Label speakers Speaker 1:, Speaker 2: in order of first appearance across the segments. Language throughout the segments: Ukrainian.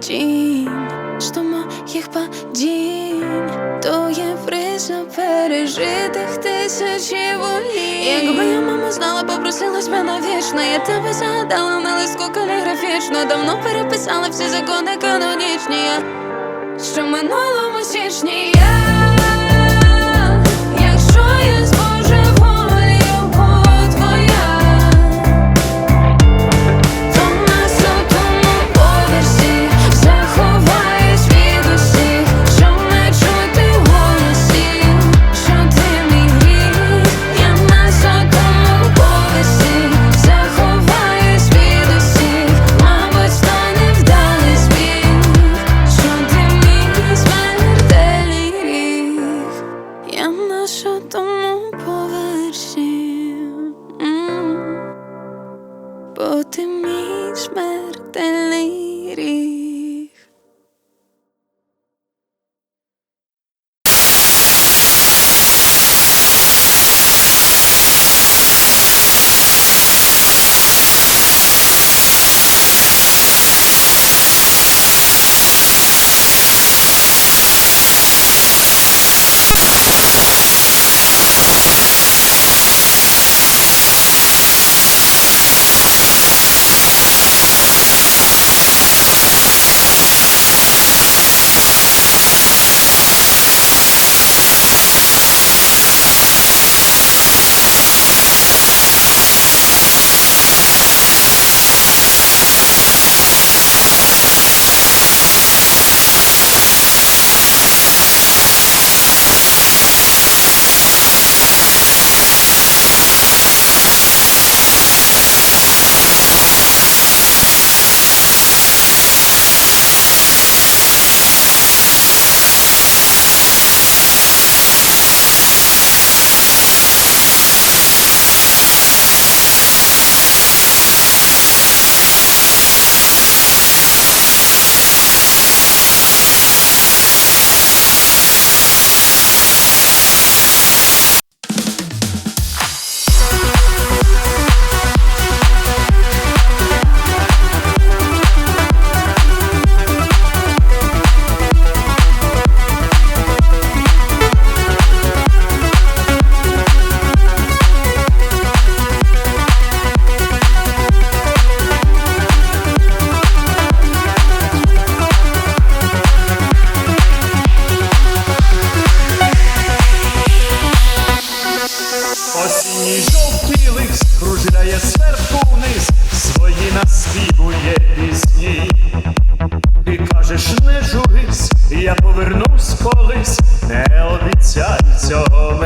Speaker 1: тінь, що моїх падінь, то є призна пережитих тисячі волі. Якби я маму знала, попросилась би навічно, я тебе згадала на листку каліграфічно, давно переписала всі закони канонічні.
Speaker 2: don't Ця цього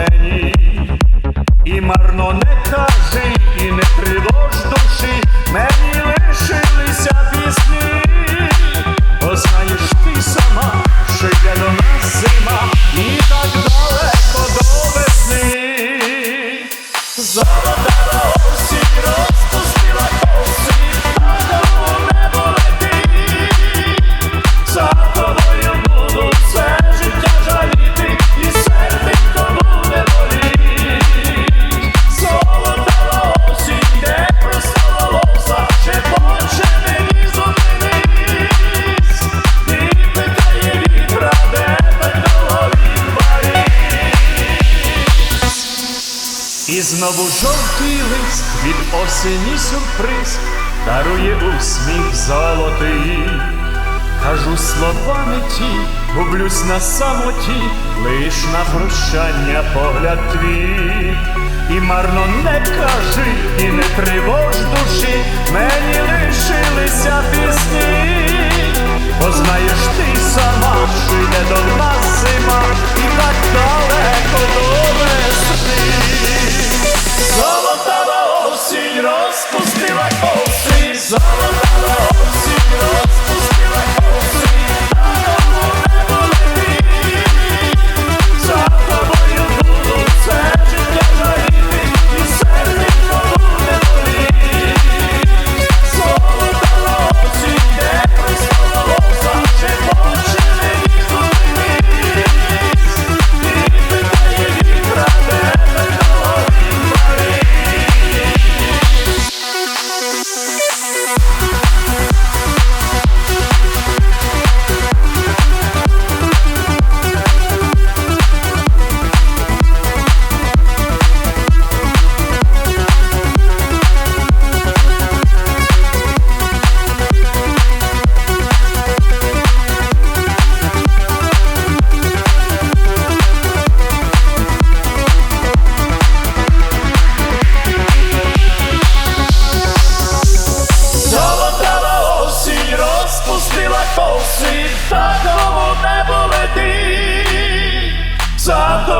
Speaker 2: знову жовтий лист від осені сюрприз дарує усміх золотий, кажу словами ті, гублюсь на самоті, лиш на прощання погляд твій, і марно не кажи, і не тривож душі, мені лишилися пісні, бо знаєш ти сама, що йде до нас зима і так далеко.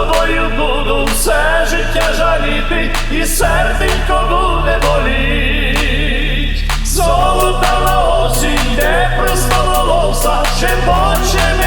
Speaker 2: тобою буду все життя жаліти, і серденько буде боліть. Золота на осінь, де просто волоса, ще боче